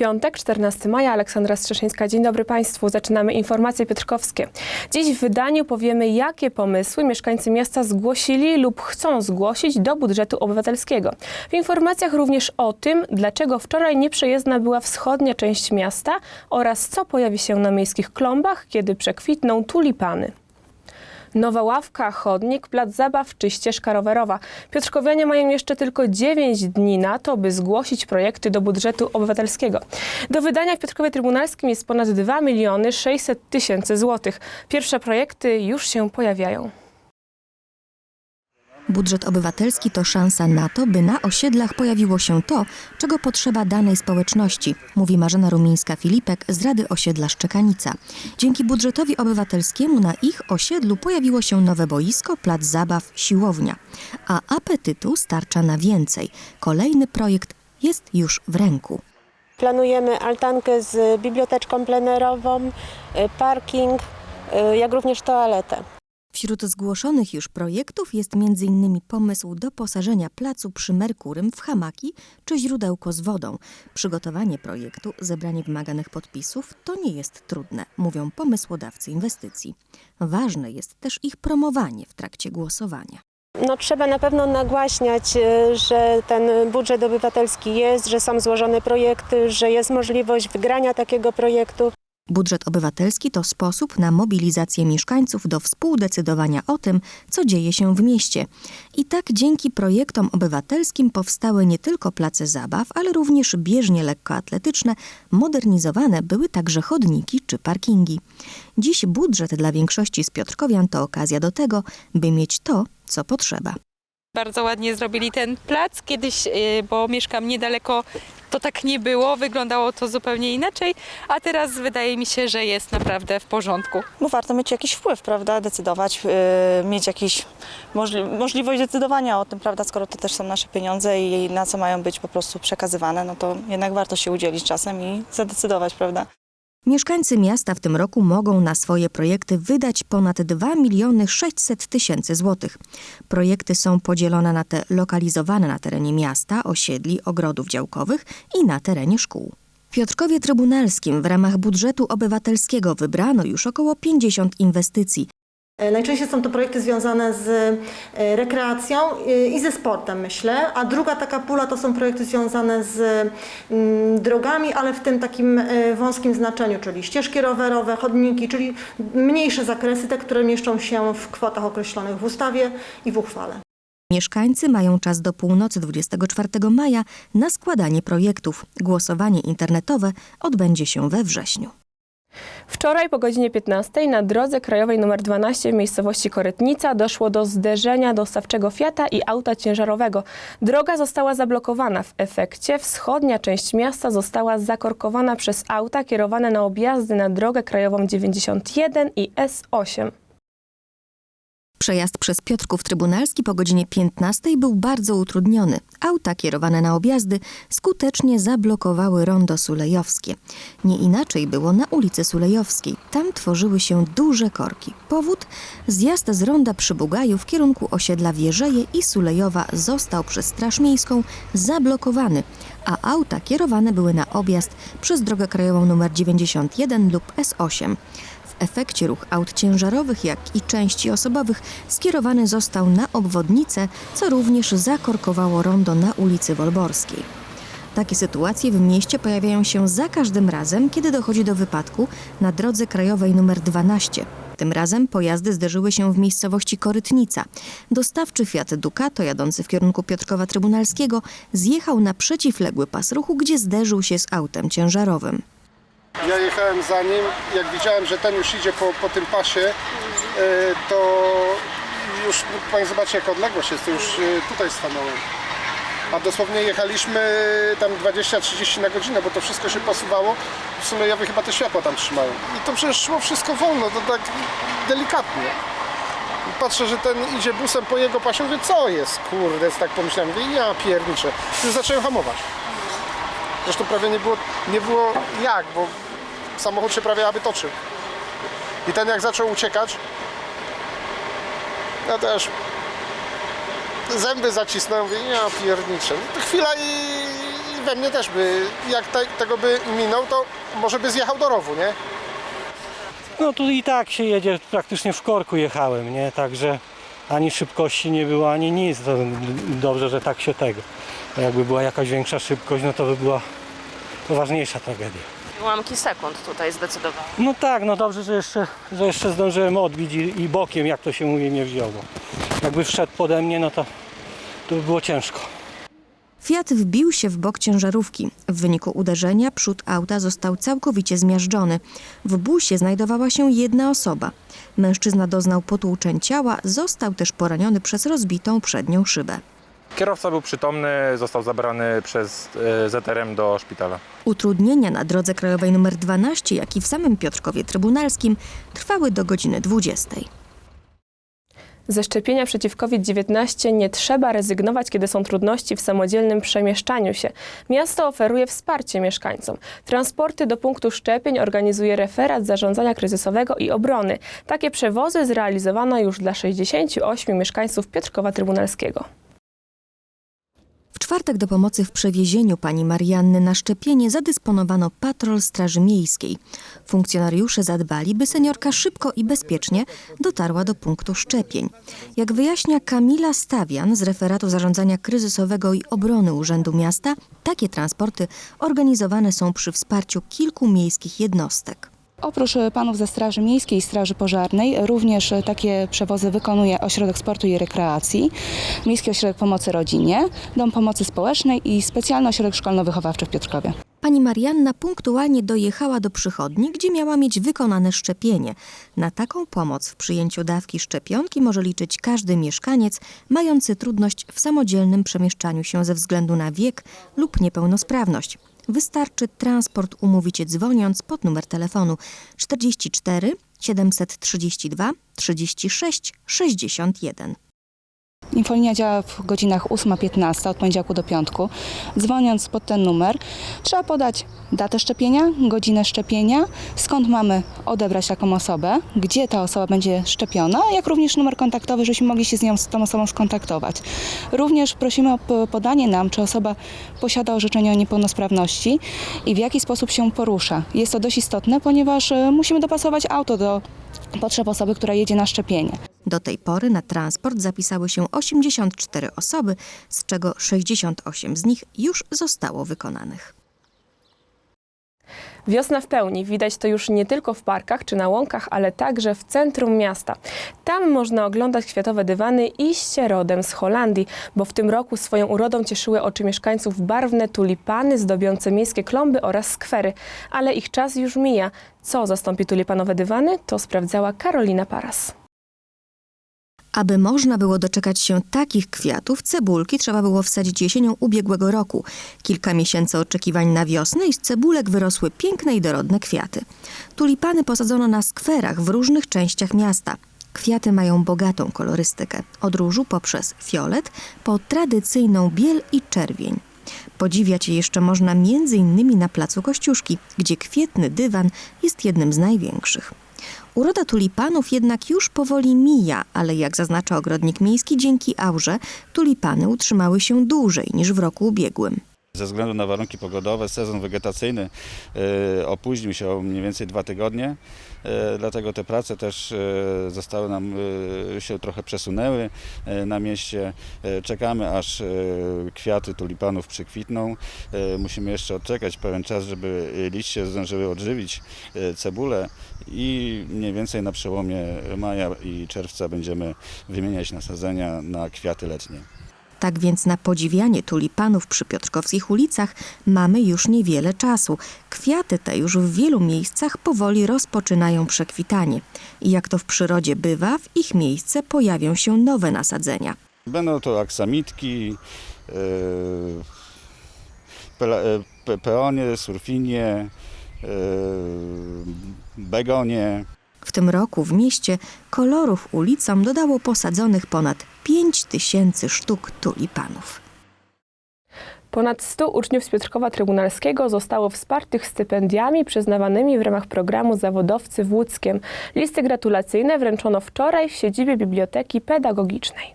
Piątek, 14 maja, Aleksandra Strzeszyńska. Dzień dobry Państwu. Zaczynamy informacje piotrkowskie. Dziś w wydaniu powiemy, jakie pomysły mieszkańcy miasta zgłosili lub chcą zgłosić do budżetu obywatelskiego. W informacjach również o tym, dlaczego wczoraj nieprzejezdna była wschodnia część miasta oraz co pojawi się na miejskich klombach, kiedy przekwitną tulipany. Nowa ławka, chodnik, plac zabaw czy ścieżka rowerowa. Piotrkowianie mają jeszcze tylko 9 dni na to, by zgłosić projekty do budżetu obywatelskiego. Do wydania w Piotrkowie Trybunalskim jest ponad 2 miliony 600 tysięcy złotych. Pierwsze projekty już się pojawiają. Budżet obywatelski to szansa na to, by na osiedlach pojawiło się to, czego potrzeba danej społeczności, mówi Marzena Rumińska-Filipek z Rady Osiedla Szczekanica. Dzięki budżetowi obywatelskiemu na ich osiedlu pojawiło się nowe boisko, plac zabaw, siłownia. A apetytu starcza na więcej. Kolejny projekt jest już w ręku. Planujemy altankę z biblioteczką plenerową, y, parking, y, jak również toaletę. Wśród zgłoszonych już projektów jest m.in. pomysł doposażenia placu przy Merkurym w hamaki czy źródełko z wodą. Przygotowanie projektu, zebranie wymaganych podpisów to nie jest trudne, mówią pomysłodawcy inwestycji. Ważne jest też ich promowanie w trakcie głosowania. No, trzeba na pewno nagłaśniać, y, że ten budżet obywatelski jest, że są złożone projekty, że jest możliwość wygrania takiego projektu. Budżet obywatelski to sposób na mobilizację mieszkańców do współdecydowania o tym, co dzieje się w mieście. I tak dzięki projektom obywatelskim powstały nie tylko place zabaw, ale również bieżnie lekkoatletyczne, modernizowane były także chodniki czy parkingi. Dziś budżet dla większości z Piotrkowian to okazja do tego, by mieć to, co potrzeba. Bardzo ładnie zrobili ten plac. Kiedyś, y, bo mieszkam niedaleko, to tak nie było, wyglądało to zupełnie inaczej, a teraz wydaje mi się, że jest naprawdę w porządku. bo warto mieć jakiś wpływ, prawda, decydować, yy, mieć jakiś możli- możliwość decydowania o tym, prawda, skoro to też są nasze pieniądze i na co mają być po prostu przekazywane, no to jednak warto się udzielić czasem i zadecydować, prawda. Mieszkańcy miasta w tym roku mogą na swoje projekty wydać ponad 2 miliony 600 tysięcy złotych. Projekty są podzielone na te lokalizowane na terenie miasta, osiedli, ogrodów działkowych i na terenie szkół. W Piotrkowie Trybunalskim w ramach budżetu obywatelskiego wybrano już około 50 inwestycji. E, Najczęściej są to projekty związane z e, rekreacją e, i ze sportem, myślę, a druga taka pula to są projekty związane z mm, drogami, ale w tym takim wąskim znaczeniu, czyli ścieżki rowerowe, chodniki, czyli mniejsze zakresy, te, które mieszczą się w kwotach określonych w ustawie i w uchwale. Mieszkańcy mają czas do północy 24 maja na składanie projektów. Głosowanie internetowe odbędzie się we wrześniu. Wczoraj po godzinie 15 na drodze krajowej nr 12 w miejscowości Korytnica doszło do zderzenia dostawczego Fiata i auta ciężarowego. Droga została zablokowana. W efekcie wschodnia część miasta została zakorkowana przez auta kierowane na objazdy na drogę krajową 91 i S8. Przejazd przez Piotrków Trybunalski po godzinie 15 był bardzo utrudniony. Auta kierowane na objazdy skutecznie zablokowały rondo sulejowskie. Nie inaczej było na ulicy Sulejowskiej. Tam tworzyły się duże korki. Powód? Zjazd z ronda przy Bugaju w kierunku osiedla Wierzeje i Sulejowa został przez Straż Miejską zablokowany, a auta kierowane były na objazd przez drogę krajową nr 91 lub S8. Efekcie ruch aut ciężarowych, jak i części osobowych skierowany został na obwodnicę, co również zakorkowało rondo na ulicy Wolborskiej. Takie sytuacje w mieście pojawiają się za każdym razem, kiedy dochodzi do wypadku na drodze krajowej nr 12. Tym razem pojazdy zderzyły się w miejscowości Korytnica. Dostawczy Fiat Ducato jadący w kierunku Piotrkowa Trybunalskiego zjechał na przeciwległy pas ruchu, gdzie zderzył się z autem ciężarowym. Ja jechałem za nim, jak widziałem, że ten już idzie po, po tym pasie, e, to już Pani zobaczy jaka odległość jest, to już e, tutaj stanąłem. A dosłownie jechaliśmy tam 20-30 na godzinę, bo to wszystko się posuwało. W sumie ja chyba te światła tam trzymają. I to przecież szło wszystko wolno, to tak delikatnie. I Patrzę, że ten idzie busem po jego pasie, mówię, co jest, kurde, tak pomyślałem, mówię, ja pierniczę. Już zacząłem hamować. Zresztą prawie nie było, nie było jak, bo samochód się prawie aby toczył. I ten jak zaczął uciekać, ja też zęby zacisnąłem, mówię, ja pierniczę. To chwila i, i we mnie też by, jak te, tego by minął, to może by zjechał do rowu, nie? No tu i tak się jedzie, praktycznie w korku jechałem, nie? Także ani szybkości nie było, ani nic. To dobrze, że tak się tego. Jakby była jakaś większa szybkość, no to by była poważniejsza tragedia. Ułamki sekund tutaj zdecydowały. No tak, no dobrze, że jeszcze, że jeszcze zdążyłem odbić i, i bokiem, jak to się mówi, nie wzięło. Jakby wszedł pode mnie, no to, to by było ciężko. Fiat wbił się w bok ciężarówki. W wyniku uderzenia przód auta został całkowicie zmiażdżony. W busie znajdowała się jedna osoba. Mężczyzna doznał potłuczeń ciała, został też poraniony przez rozbitą przednią szybę. Kierowca był przytomny, został zabrany przez e, ZRM do szpitala. Utrudnienia na drodze krajowej nr 12, jak i w samym Piotrkowie Trybunalskim trwały do godziny 20. Ze szczepienia przeciw COVID-19 nie trzeba rezygnować, kiedy są trudności w samodzielnym przemieszczaniu się. Miasto oferuje wsparcie mieszkańcom. Transporty do punktu szczepień organizuje referat zarządzania kryzysowego i obrony. Takie przewozy zrealizowano już dla 68 mieszkańców Piotrkowa Trybunalskiego. W czwartek do pomocy w przewiezieniu pani Marianny na szczepienie zadysponowano patrol Straży Miejskiej. Funkcjonariusze zadbali, by seniorka szybko i bezpiecznie dotarła do punktu szczepień. Jak wyjaśnia Kamila Stawian z referatu zarządzania kryzysowego i obrony Urzędu Miasta, takie transporty organizowane są przy wsparciu kilku miejskich jednostek. Oprócz panów ze Straży Miejskiej i Straży Pożarnej, również e, takie przewozy wykonuje Ośrodek Sportu i Rekreacji, Miejski Ośrodek Pomocy Rodzinie, Dom Pomocy Społecznej i Specjalny Ośrodek Szkolno-Wychowawczy w Piotrkowie. Pani Marianna punktualnie dojechała do przychodni, gdzie miała mieć wykonane szczepienie. Na taką pomoc w przyjęciu dawki szczepionki może liczyć każdy mieszkaniec mający trudność w samodzielnym przemieszczaniu się ze względu na wiek lub niepełnosprawność. Wystarczy transport umówić dzwoniąc pod numer telefonu 44 732 36 61. Infolinia działa w godzinach 8-15 od poniedziałku do piątku. Dzwoniąc pod ten numer, trzeba podać datę szczepienia, godzinę szczepienia, skąd mamy odebrać taką osobę, gdzie ta osoba będzie szczepiona, jak również numer kontaktowy, żebyśmy mogli się z nią, z tą osobą skontaktować. Również prosimy o podanie nam, czy osoba posiada orzeczenie o niepełnosprawności i w jaki sposób się porusza. Jest to dość istotne, ponieważ e, musimy dopasować auto do potrzeb osoby, która jedzie na szczepienie. Do tej pory na transport zapisały się 84 osoby, z czego 68 z nich już zostało wykonanych. Wiosna w pełni. Widać to już nie tylko w parkach czy na łąkach, ale także w centrum miasta. Tam można oglądać kwiatowe dywany iście rodem z Holandii, bo w tym roku swoją urodą cieszyły oczy mieszkańców barwne tulipany zdobiące miejskie klomby oraz skwery. Ale ich czas już mija. Co zastąpi tulipanowe dywany, to sprawdzała Karolina Paras. Aby można było doczekać się takich kwiatów, cebulki trzeba było wsadzić jesienią ubiegłego roku. Kilka miesięcy oczekiwań na wiosnę i z cebulek wyrosły piękne i dorodne kwiaty. Tulipany posadzono na skwerach w różnych częściach miasta. Kwiaty mają bogatą kolorystykę, od różu poprzez fiolet po tradycyjną biel i czerwień. Podziwiać je jeszcze można m.in. na placu Kościuszki, gdzie kwietny dywan jest jednym z największych. Uroda tulipanów jednak już powoli mija, ale jak zaznacza ogrodnik miejski, dzięki aurze tulipany utrzymały się dłużej niż w roku ubiegłym. Ze względu na warunki pogodowe sezon wegetacyjny e, opóźnił się o mniej więcej dwa tygodnie, dlatego te prace też e, zostały nam e, się trochę przesunęły e, na mieście. E, Czekamy aż e, kwiaty tulipanów przykwitną. E, Musimy jeszcze odczekać pewien czas, żeby liście zdążyły odżywić e, cebulę i mniej więcej na przełomie maja i czerwca będziemy wymieniać nasadzenia na kwiaty letnie. Tak więc na podziwianie tulipanów przy piotrkowskich ulicach mamy już niewiele czasu. Kwiaty te już w wielu miejscach powoli rozpoczynają przekwitanie. I jak to w przyrodzie bywa, w ich miejsce pojawią się nowe nasadzenia. Będą to aksamitki, pe- peonie, surfinie, e, begonie. W tym roku w mieście kolorów ulicom dodało posadzonych ponad 5 tysięcy sztuk tulipanów. Ponad 100 uczniów z Piotrkowa Trybunalskiego zostało wspartych stypendiami przyznawanymi w ramach programu Zawodowcy w Łódzkiem. Listy gratulacyjne wręczono wczoraj w siedzibie Biblioteki Pedagogicznej.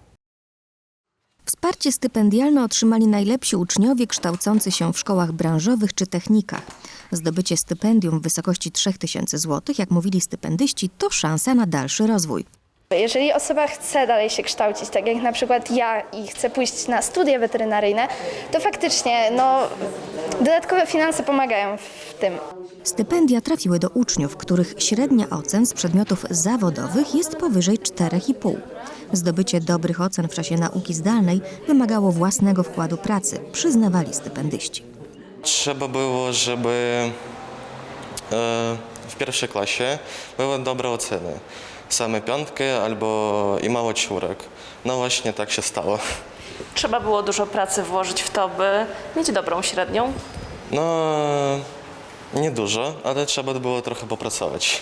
Wsparcie stypendialne otrzymali najlepsi uczniowie kształcący się w szkołach branżowych czy technikach. Zdobycie stypendium w wysokości 3000 zł, jak mówili stypendyści, to szansa na dalszy rozwój. Jeżeli osoba chce dalej się kształcić, tak jak na przykład ja i chcę pójść na studia weterynaryjne, to faktycznie no, dodatkowe finanse pomagają w tym. Stypendia trafiły do uczniów, których średnia ocen z przedmiotów zawodowych jest powyżej 4,5. Zdobycie dobrych ocen w czasie nauki zdalnej wymagało własnego wkładu pracy, przyznawali stypendyści. Trzeba było, żeby e, w pierwszej klasie były dobre oceny. Same piątki albo i mało czwórek. No właśnie tak się stało. Trzeba było dużo pracy włożyć w to, by mieć dobrą średnią. No nie dużo, ale trzeba było trochę popracować.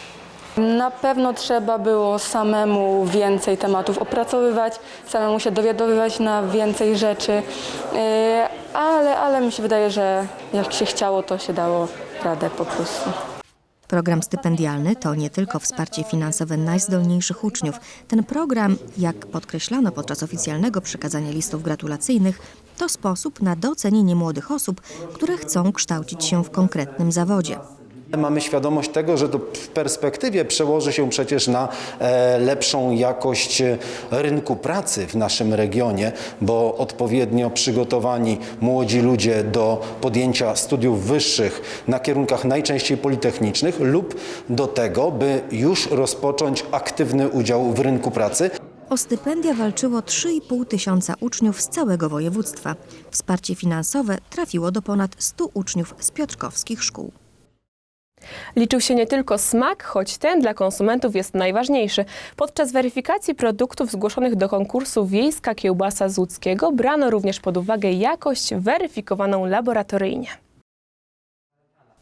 Na pewno trzeba było samemu więcej tematów opracowywać, samemu się dowiadywać na więcej rzeczy, yy, ale, ale mi się wydaje, że jak się chciało, to się dało radę po prostu. Program stypendialny to nie tylko wsparcie finansowe najzdolniejszych uczniów. Ten program, jak podkreślano podczas oficjalnego przekazania listów gratulacyjnych, to sposób na docenienie młodych osób, które chcą kształcić się w konkretnym zawodzie. Mamy świadomość tego, że to w perspektywie przełoży się przecież na e, lepszą jakość e, rynku pracy w naszym regionie, bo odpowiednio przygotowani młodzi ludzie do podjęcia studiów wyższych na kierunkach najczęściej politechnicznych lub do tego, by już rozpocząć aktywny udział w rynku pracy. O stypendia walczyło 3,5 tysiąca uczniów z całego województwa. Wsparcie finansowe trafiło do ponad 100 uczniów z piotrkowskich szkół. Liczył się nie tylko smak, choć ten dla konsumentów jest najważniejszy. Podczas weryfikacji produktów zgłoszonych do konkursu Wiejska Kiełbasa z Łódzkiego brano również pod uwagę jakość weryfikowaną laboratoryjnie.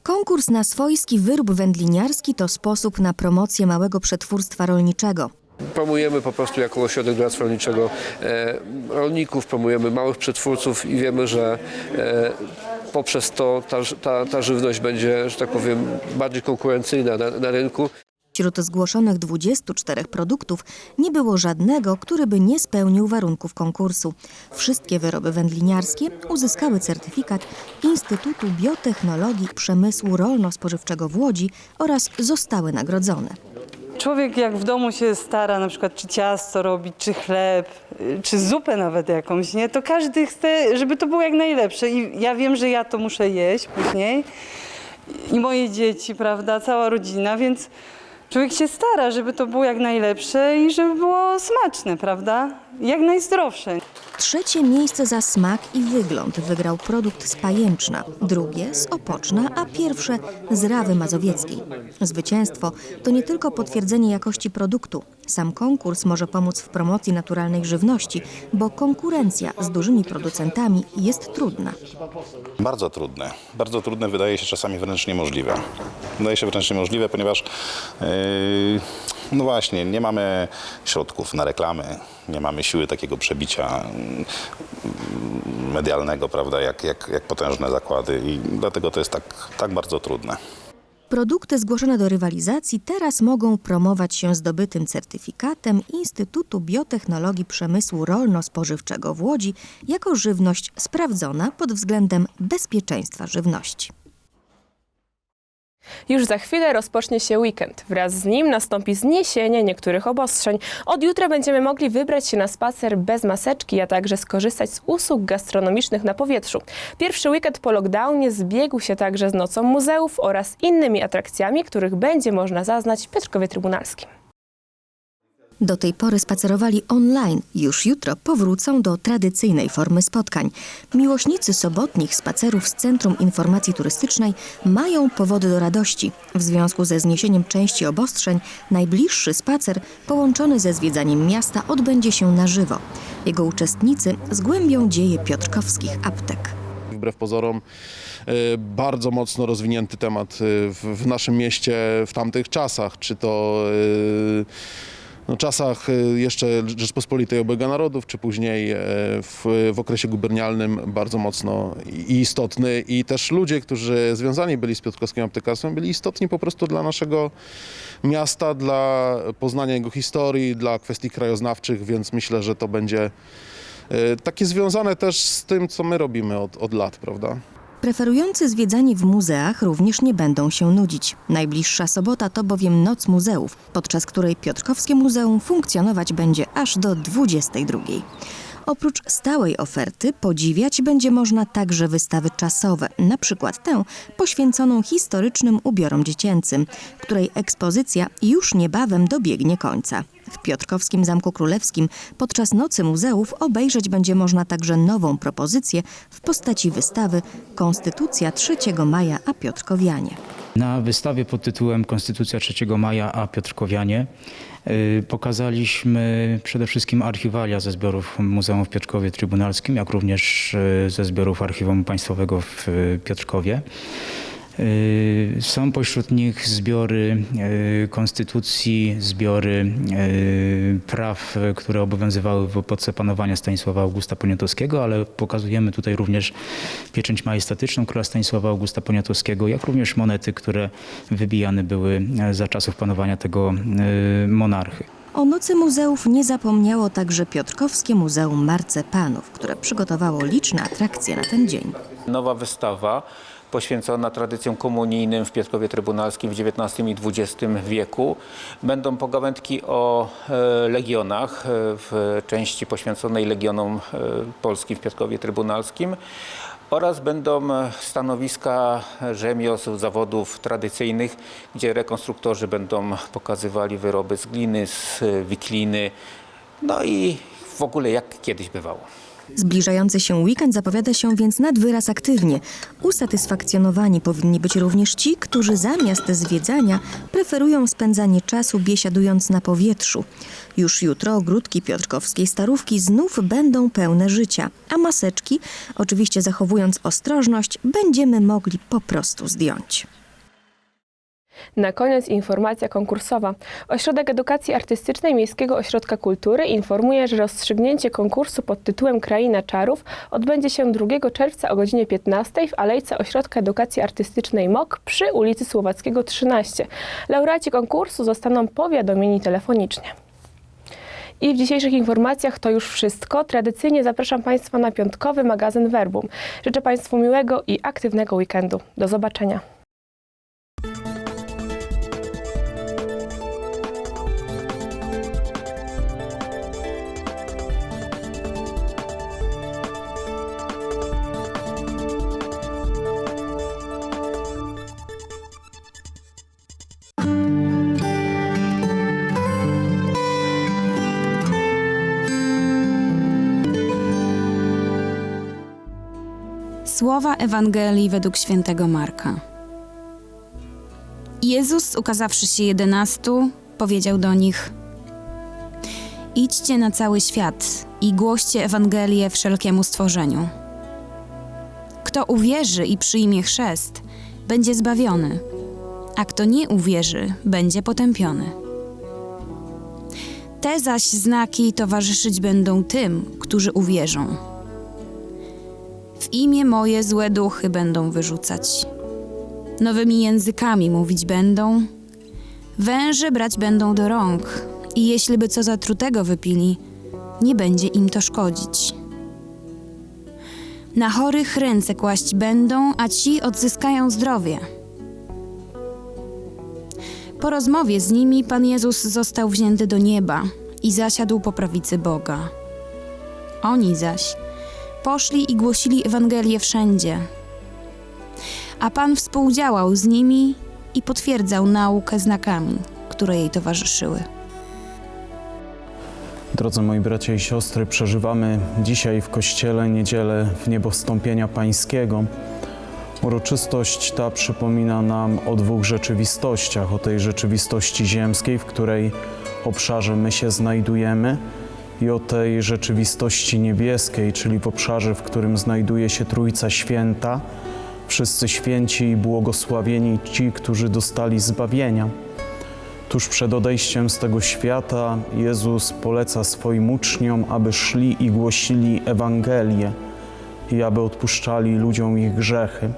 Konkurs na swojski wyrób wędliniarski to sposób na promocję małego przetwórstwa rolniczego. Promujemy po prostu jako ośrodek doradztwa rolniczego e, rolników, promujemy małych przetwórców i wiemy, że e, poprzez to ta, ta, ta żywność będzie, że tak powiem, bardziej konkurencyjna na, na rynku. Wśród zgłoszonych 24 produktów nie było żadnego, który by nie spełnił warunków konkursu. Wszystkie wyroby wędliniarskie uzyskały certyfikat Instytutu Biotechnologii Przemysłu Rolno-Spożywczego w Łodzi oraz zostały nagrodzone. Człowiek jak w domu się stara, na przykład czy ciasto robić, czy chleb, y, czy zupę nawet jakąś, nie? To każdy chce, żeby to było jak najlepsze i ja wiem, że ja to muszę jeść później i moje dzieci, prawda, cała rodzina, więc człowiek się stara, żeby to było jak najlepsze i żeby było smaczne, prawda? Jak najzdrowsze. Trzecie miejsce za smak i wygląd wygrał produkt z Pajęczna, drugie z Opoczna, a pierwsze z Rawy Mazowieckiej. Zwycięstwo to nie tylko potwierdzenie jakości produktu. Sam konkurs może pomóc w promocji naturalnej żywności, bo konkurencja z dużymi producentami jest trudna. Bardzo trudne. Bardzo trudne, wydaje się czasami wręcz niemożliwe. Wydaje się wręcz niemożliwe, ponieważ yy, no właśnie, nie mamy środków na reklamy, nie mamy siły takiego przebicia yy, medialnego, prawda, jak, jak, jak potężne zakłady i dlatego to jest tak, tak bardzo trudne. Produkty zgłoszone do rywalizacji teraz mogą promować się zdobytym certyfikatem Instytutu Biotechnologii Przemysłu Rolno-Spożywczego w Łodzi jako żywność sprawdzona pod względem bezpieczeństwa żywności. Już za chwilę rozpocznie się weekend. Wraz z nim nastąpi zniesienie niektórych obostrzeń. Od jutra będziemy mogli wybrać się na spacer bez maseczki, a także skorzystać z usług gastronomicznych na powietrzu. Pierwszy weekend po lockdownie zbiegł się także z Nocą Muzeów oraz innymi atrakcjami, których będzie można zaznać w Piotrkowie Trybunalskim. Do tej pory spacerowali online. Już jutro powrócą do tradycyjnej formy spotkań. Miłośnicy sobotnich spacerów z Centrum Informacji Turystycznej mają powody do radości. W związku ze zniesieniem części obostrzeń, najbliższy spacer połączony ze zwiedzaniem miasta odbędzie się na żywo. Jego uczestnicy zgłębią dzieje piotrkowskich aptek. Wbrew pozorom e, bardzo mocno rozwinięty temat e, w, naszym mieście w tamtych czasach, czy to e, no, czasach e, jeszcze Rzeczpospolitej Obojga Narodów, czy później e, w, w okresie gubernialnym bardzo mocno i istotny i też ludzie, którzy związani byli z piotrkowskim aptekarstwem, byli istotni po prostu dla naszego miasta, dla poznania jego historii, dla kwestii krajoznawczych, więc myślę, że to będzie e, takie związane też z tym, co my robimy od, od lat, prawda? Preferujący zwiedzanie w muzeach również nie będą się nudzić. Najbliższa sobota to bowiem Noc Muzeów, podczas której Piotrkowskie Muzeum funkcjonować będzie aż do 22. Oprócz stałej oferty podziwiać będzie można także wystawy czasowe, na przykład tę poświęconą historycznym ubiorom dziecięcym, której ekspozycja już niebawem dobiegnie końca. W Piotrkowskim Zamku Królewskim podczas Nocy Muzeów obejrzeć będzie można także nową propozycję w postaci wystawy Konstytucja 3 maja a Piotrkowianie. Na wystawie pod tytułem Konstytucja 3 maja a Piotrkowianie pokazaliśmy przede wszystkim archiwalia ze zbiorów Muzeum w Piotrkowie Trybunalskim, jak również y, ze zbiorów Archiwum Państwowego w y, Piotrkowie. Y, Są pośród nich zbiory y, konstytucji, zbiory y, praw, które obowiązywały w epoce panowania Stanisława Augusta Poniatowskiego, ale pokazujemy tutaj również pieczęć majestatyczną króla Stanisława Augusta Poniatowskiego, jak również monety, które wybijane były e, za czasów panowania tego y, monarchy. O Nocy Muzeów nie zapomniało także Piotrkowskie Muzeum Marcepanów, które przygotowało liczne atrakcje na ten dzień. Nowa wystawa poświęcona tradycjom komunijnym w Piotrkowie Trybunalskim w XIX i XX wieku. Będą pogawędki o e, legionach e, w części poświęconej legionom e, polskim w Piotrkowie Trybunalskim oraz będą stanowiska rzemiosł, zawodów tradycyjnych, gdzie rekonstruktorzy będą pokazywali wyroby z gliny, z wikliny, no i w ogóle jak kiedyś bywało. Zbliżający się weekend zapowiada się więc nad wyraz aktywnie. Usatysfakcjonowani powinni być również ci, którzy zamiast zwiedzania preferują spędzanie czasu biesiadując na powietrzu. Już jutro ogródki piotrkowskiej starówki znów będą pełne życia, a maseczki, oczywiście zachowując ostrożność, będziemy mogli po prostu zdjąć. Na koniec informacja konkursowa. Ośrodek Edukacji Artystycznej Miejskiego Ośrodka Kultury informuje, że rozstrzygnięcie konkursu pod tytułem Kraina Czarów odbędzie się 2 czerwca o godzinie 15 w alejce Ośrodka Edukacji Artystycznej MOK przy ulicy Słowackiego 13. Laureaci konkursu zostaną powiadomieni telefonicznie. I w dzisiejszych informacjach to już wszystko. Tradycyjnie zapraszam Państwa na piątkowy magazyn Verbum. Życzę Państwu miłego i aktywnego weekendu. Do zobaczenia. Słowa Ewangelii według świętego Marka. Jezus, ukazawszy się jedenastu, powiedział do nich: Idźcie na cały świat i głoście Ewangelię wszelkiemu stworzeniu. Kto uwierzy i przyjmie chrzest, będzie zbawiony, a kto nie uwierzy, będzie potępiony. Te zaś znaki towarzyszyć będą tym, którzy uwierzą. W imię moje złe duchy będą wyrzucać. Nowymi językami mówić będą. Węże brać będą do rąk i jeśli by co zatrutego wypili, nie będzie im to szkodzić. Na chorych ręce kłaść będą, a ci odzyskają zdrowie. Po rozmowie z nimi Pan Jezus został wzięty do nieba i zasiadł po prawicy Boga. Oni zaś poszli i głosili Ewangelię wszędzie. A Pan współdziałał z nimi i potwierdzał naukę znakami, które jej towarzyszyły. Drodzy moi bracia i siostry, przeżywamy dzisiaj w Kościele niedzielę w niebowstąpienia Pańskiego. Uroczystość ta przypomina nam o dwóch rzeczywistościach. O tej rzeczywistości ziemskiej, w której obszarze my się znajdujemy i o tej rzeczywistości niebieskiej, czyli w obszarze, w którym znajduje się Trójca Święta, wszyscy święci i błogosławieni ci, którzy dostali zbawienia. Tuż przed odejściem z tego świata Jezus poleca swoim uczniom, aby szli i głosili Ewangelię i aby odpuszczali ludziom ich grzechy.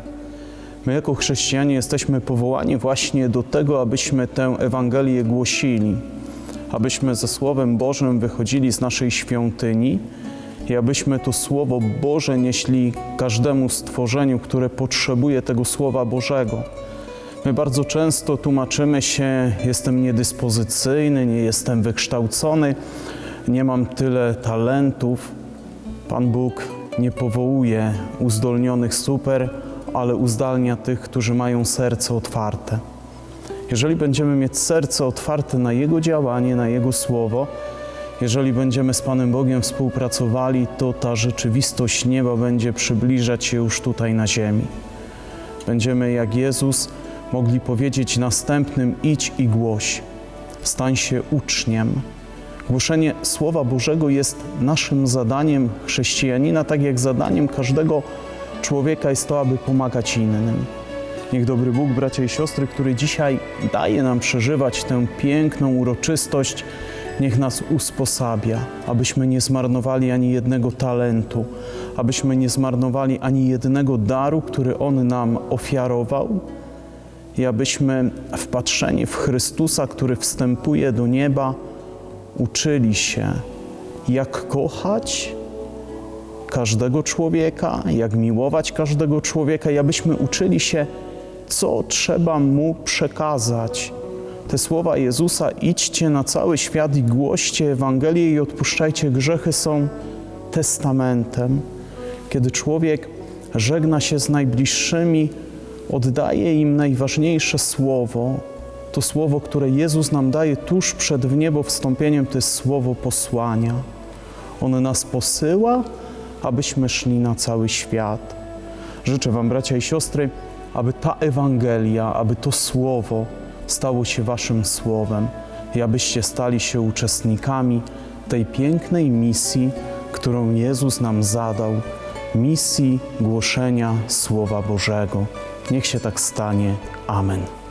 My jako chrześcijanie jesteśmy powołani właśnie do tego, abyśmy tę Ewangelię głosili, abyśmy ze Słowem Bożym wychodzili z naszej świątyni i abyśmy to Słowo Boże nieśli każdemu stworzeniu, które potrzebuje tego Słowa Bożego. My bardzo często tłumaczymy się, jestem niedyspozycyjny, nie jestem wykształcony, nie mam tyle talentów. Pan Bóg nie powołuje uzdolnionych super, ale uzdalnia tych, którzy mają serce otwarte. Jeżeli będziemy mieć serce otwarte na Jego działanie, na Jego słowo, jeżeli będziemy z Panem Bogiem współpracowali, to ta rzeczywistość nieba będzie przybliżać się już tutaj na ziemi. Będziemy jak Jezus mogli powiedzieć następnym: idź i głoś, stań się uczniem. Głoszenie Słowa Bożego jest naszym zadaniem chrześcijanina, tak jak zadaniem każdego człowieka jest to, aby pomagać innym. Niech dobry Bóg, bracia i siostry, który dzisiaj daje nam przeżywać tę piękną uroczystość, niech nas usposabia, abyśmy nie zmarnowali ani jednego talentu, abyśmy nie zmarnowali ani jednego daru, który On nam ofiarował i abyśmy wpatrzeni w Chrystusa, który wstępuje do nieba, uczyli się, jak kochać każdego człowieka, jak miłować każdego człowieka, i abyśmy uczyli się, co trzeba mu przekazać. Te słowa Jezusa: idźcie na cały świat i głoście Ewangelię i odpuszczajcie grzechy, są testamentem. Kiedy człowiek żegna się z najbliższymi, oddaje im najważniejsze słowo. To słowo, które Jezus nam daje tuż przed w niebo wstąpieniem, to jest słowo posłania. On nas posyła, abyśmy szli na cały świat. Życzę Wam, bracia i siostry, aby ta Ewangelia, aby to słowo stało się Waszym słowem i abyście stali się uczestnikami tej pięknej misji, którą Jezus nam zadał misji głoszenia Słowa Bożego. Niech się tak stanie. Amen.